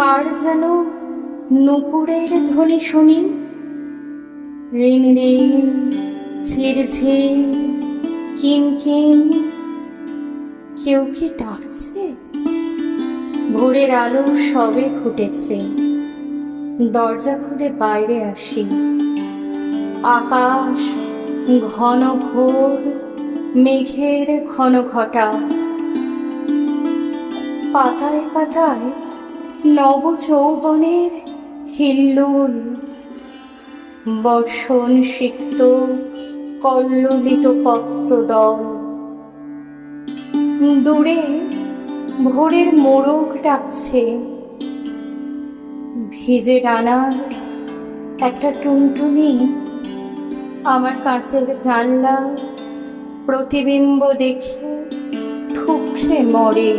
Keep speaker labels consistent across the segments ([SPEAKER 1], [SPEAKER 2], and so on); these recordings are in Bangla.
[SPEAKER 1] কার যেন নুপুরের ধ্বনি শুনি? ঋণ ঝির ঝির, কিন কিন, কেউ কি ডাকছে? ভোরের আলো সবে ফুটেছে, দরজা খুলে বাইরে আসি। আকাশ ঘন ঘোর, মেঘের ঘন ঘটা পাতায় পাতায় নব যৌবনের হিল্লোল বর্ষণ সিক্ত কল্লোলিত পত্রদল। দূরে ভোরের মোড়ক ডাকছে, ভিজে ডানার একটা টুনটুনি আমার কাঁচের জানলা প্রতিবিম্ব দেখে ঠুকরে মরে।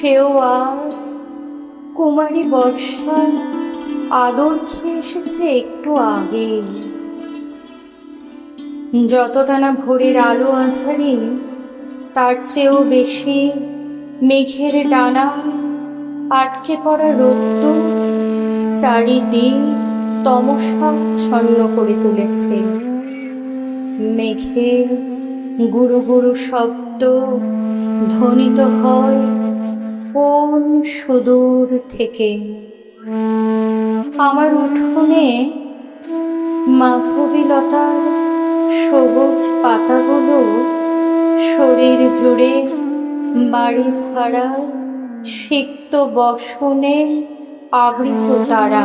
[SPEAKER 1] সেও আজ কুমারী বর্ষার আদর খেয়ে এসেছে একটু আগে। যতটা না ভোরের আলো আধারি, তার চেয়েও বেশি মেঘের ডানা আটকে পড়া রোদ্দ চারিদিক তমসাচ্ছন্ন করে তুলেছে। মেঘে গুরু গুরু শব্দ ধ্বনিত হয় কোন সুদূর থেকে। আমার উঠোনে মাধবীলতার সবুজ পাতাগুলো শরীর জুড়ে বাড়ি ধারায় সিক্ত বসনে আবৃত তারা।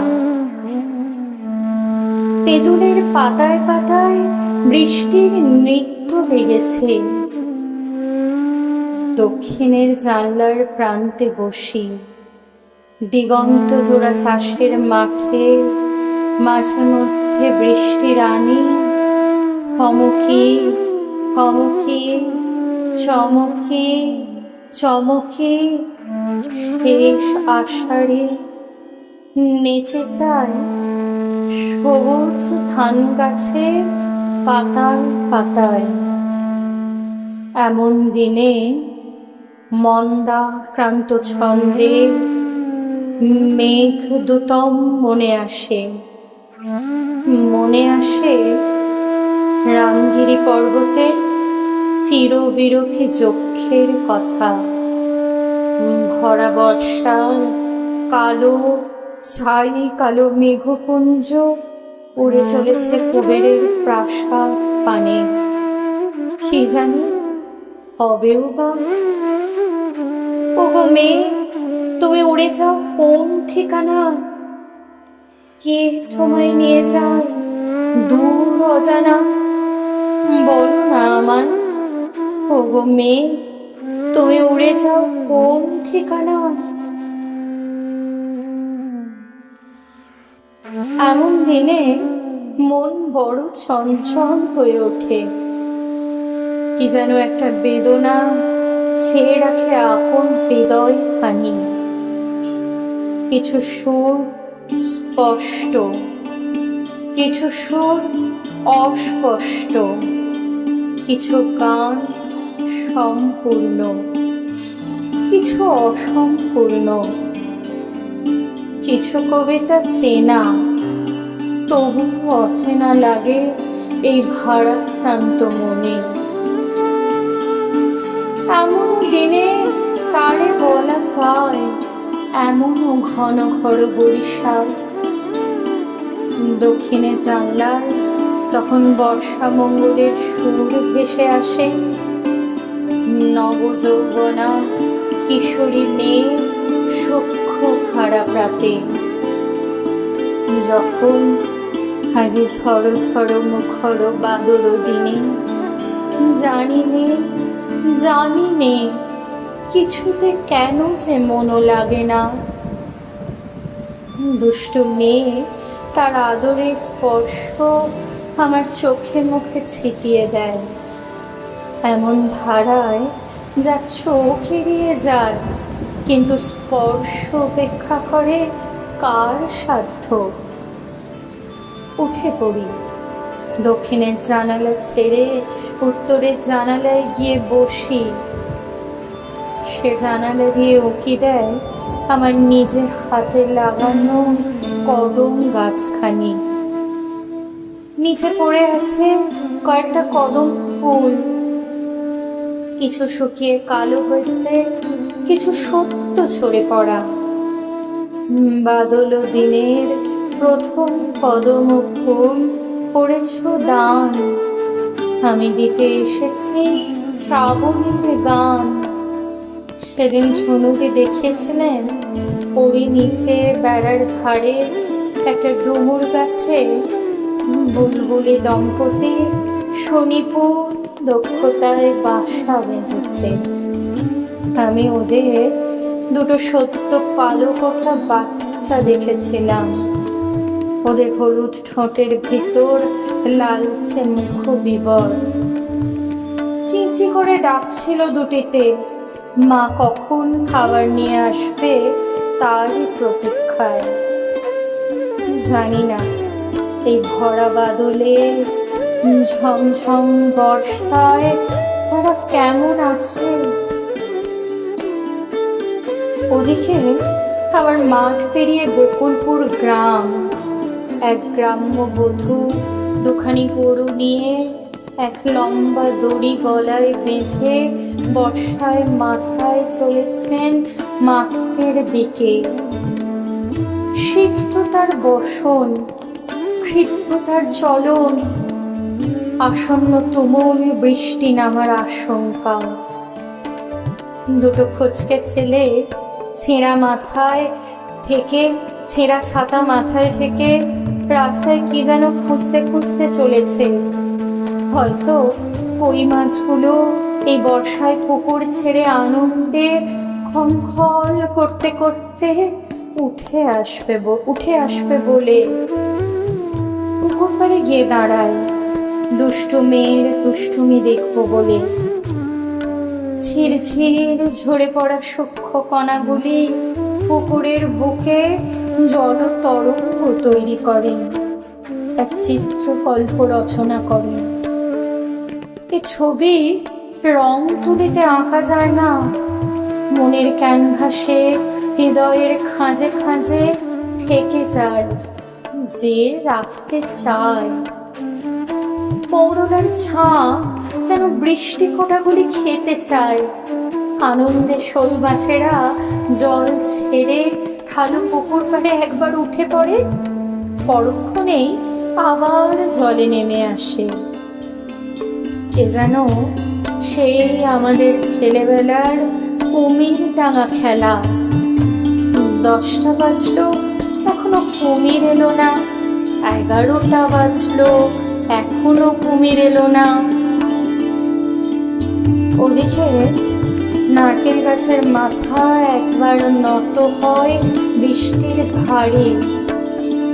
[SPEAKER 1] তেঁতুলের পাতায় পাতায় বৃষ্টির নৃত্য লেগেছে। দক্ষিণের জানলার প্রান্তে বসি। দিগন্ত জোড়া চাষের মাঠে, মাঝে মধ্যে বৃষ্টির আনি থমকি থমকি চমকে চমকে, শেষ আষাঢ়ে নেচে যায় সবুজ ধান গাছে পাতায় পাতায়। এমন দিনে মন্দা ক্রান্ত ছন্দে মেঘ দুতম মনে আসে। মনে আসে রামগিরি পর্বতের চিরবিরোধী যক্ষের কথা। ভরা বর্ষা, কালো ছাই, কালো মেঘপুঞ্জ উড়ে চলেছে কুবেরের প্রাসাদ পানে। কি জানি, হবেও বা ওগো মেয়ে, তুমি উড়ে যাও কোন ঠিকানা? কে তোমায় নিয়ে যায় দূর অজানা? বলো না আমার, ওগো মেয়ে, তুমি উড়ে যাও কোন ঠিকানা? এমন দিনে মন বড় চঞ্চল হয়ে ওঠে। কি যেন একটা বেদনা ছেয়ে রাখে আপন হৃদয় খানি কিছু সুর স্পষ্ট, কিছু সুর অস্পষ্ট, কিছু গান সম্পূর্ণ, কিছু অসম্পূর্ণ, কিছু কবিতা চেনা তবু অচেনা লাগে এই ভারাক্রান্ত মনে। এমন দিনে, তারে বলা যায় এমনও ঘন ঘর বরিশাল। দক্ষিণে জানলায় যখন বর্ষা মঙ্গলের সুর ভেসে আসে, নবযৌবনা, কিশোরী মেয়ে, সূক্ষ্ম ধারা প্রাতে যখন হাজি ঝড় ঝড় মুখর বাদর দিনে জানি নে জানি নে কিছুতে কেন যে মনো লাগে না। দুষ্ট মেয়ে, তার আদরে স্পর্শ আমার চোখে মুখে ছিটিয়ে দেয়। এমন ধারায় যা চোখ এড়িয়ে যায়, কিন্তু স্পর্শ উপেক্ষা করে কার সাধ্য? উঠে পড়ি। দক্ষিণের জানালা ছেড়ে, উত্তরের জানালায় গিয়ে বসি। সে জানালা দিয়ে উকি দেয় আমার নিজের হাতে লাগানো কদম গাছখানি। নিচে পড়ে আছে কয়েকটা কদম ফুল। কিছু শুকিয়ে কালো হয়েছে, কিছু সত্য ছড়ে পড়া। বাদল দিনের প্রথম কদম ফুল করেছ দান। আমি দিতে এসেছি শ্রাবণীর গান। সেদিন ঝুনুকে দেখিয়েছিলেন ওরই নিচে বেড়ার ধারে একটা ডুমুর গাছে বুলবুলি দম্পতি শনিপুর দক্ষতায় বাসা বেঁধেছে। আমি ওদের দুটো সত্য পালক ওঠা বাচ্চা দেখেছিলাম। ওদের হলুদ ঠোঁটের ভিতর লালচে মুখ বিবর চিঁচি করে ডাকছিল দুটিতে, মা কখন খাবার নিয়ে আসবে তারই প্রতীক্ষায়? জানি না, এই ভরা বাদলে ঝমঝম বর্ষায় তারা কেমন আছে? ওদিকে আবার মাঠ পেরিয়ে গোকুলপুর গ্রাম। এক গ্রাম্য বধূ দুখানি গরু নিয়ে এক লম্বা দড়ি গলায় বেঁধে বর্ষায় মাথায় চলেছেন মাঠের দিকে। তার বসন, ক্ষিপ্ত তার চলন, আসন্ন তুমুল বৃষ্টি নামার আশঙ্কা। দুটো ফুচকে ছেলে ছেঁড়া মাথায় থেকে, ছেঁড়া ছাতা মাথায় থেকে রাস্তায় কি যেন খুঁজতে খুঁজতে চলেছে। হয়তো কই মাছগুলো এই বর্ষায় পুকুর ছেড়ে আনন্দে খল করতে করতে উঠে আসবে উঠে আসবে বলে পুকুর পাড়ে গিয়ে দাঁড়ায়। দুষ্টু মেয়ের দুষ্টুমি দেখব বলে। ঝিরঝির ঝরে পড়া সূক্ষ্ম কণাগুলি পুকুরের বুকে জল তরঙ্গ তৈরি করে। এক চিত্রকল্প রচনা করে। এ ছবি রং তুলিতে আঁকা যায় না। মনের ক্যানভাসে হৃদয়ের খাঁজে খাঁজে থেকে যায় যে রাখতে চায়। পৌরলার ছাঁ যেন বৃষ্টি ফোঁটাগুলি খেতে চায়। আনন্দে শোল মাছেরা জল ছেড়ে খালু পুকুর পাড়ে একবার উঠে পড়ে। পরক্ষণেই আবার জলে নেমে আসে। এ যেন সেই আমাদের ছেলেবেলার কুমির ডাঙা খেলা। দশটা বাজলো, এখনও কুমির এলো না। এগারোটা বাজলো, এখনও কুমির এলো না। ওদিকে নারকেল গাছের মাথা একবার নত হয় বৃষ্টির ভারে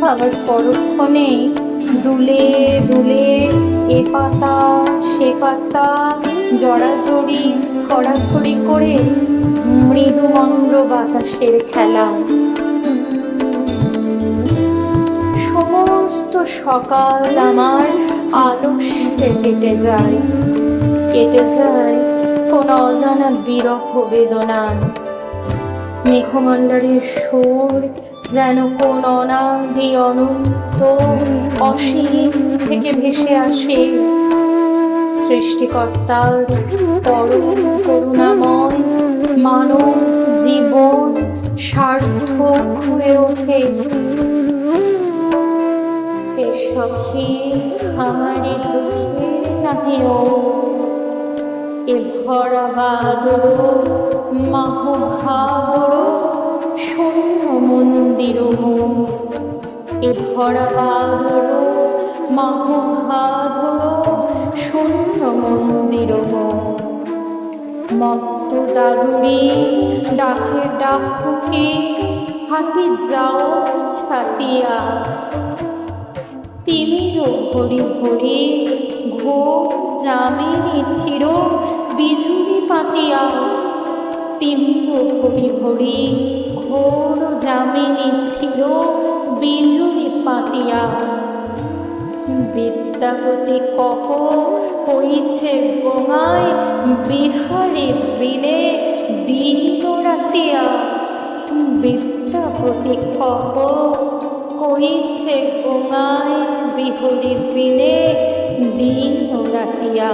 [SPEAKER 1] আবার পরক্ষণেই দুলে দুলে এ পাতা সে পাতা জড়াজড়ি ধরাধরি করে মৃদু মন্দ্র বাতাসের খেলা। সমস্ত সকাল আমার আলস্যে কেটে যায় কেটে যায় কোন অজানা বিরহ বেদনার মেঘমণ্ডলের সুর যেন কোন অনাদি অনন্ত অসীম থেকে ভেসে আসে। সৃষ্টিকর্তার পরম করুণাময় মানব জীবন সার্থক হয়ে ওঠে। সখী, আমারে দুঃখের নাহিও এ ভরা বাদর মাহ ভাদর শূন্য মন্দির এ ভরা বাদর মাহ ভাদর শূন্য মন্দির মত্ত দাদুরি ডাকের ডাকুকে হাতি যাও ছাতিয়া। তিমিরও ভরি ভরি ঘোর জামিনী থির বিজুলি পাতিয়া। তিমিরও ভরি ভরি ঘোর জামিনী থির বিজুলি পাতিয়া। বিদ্যাপতি কহ হইছে গোহায় বিহারে বিলে দিন রাতিয়া। বিদ্যাপতি খবর কইছে গোঙায় বিহরি বিনে দিন রাতিয়া।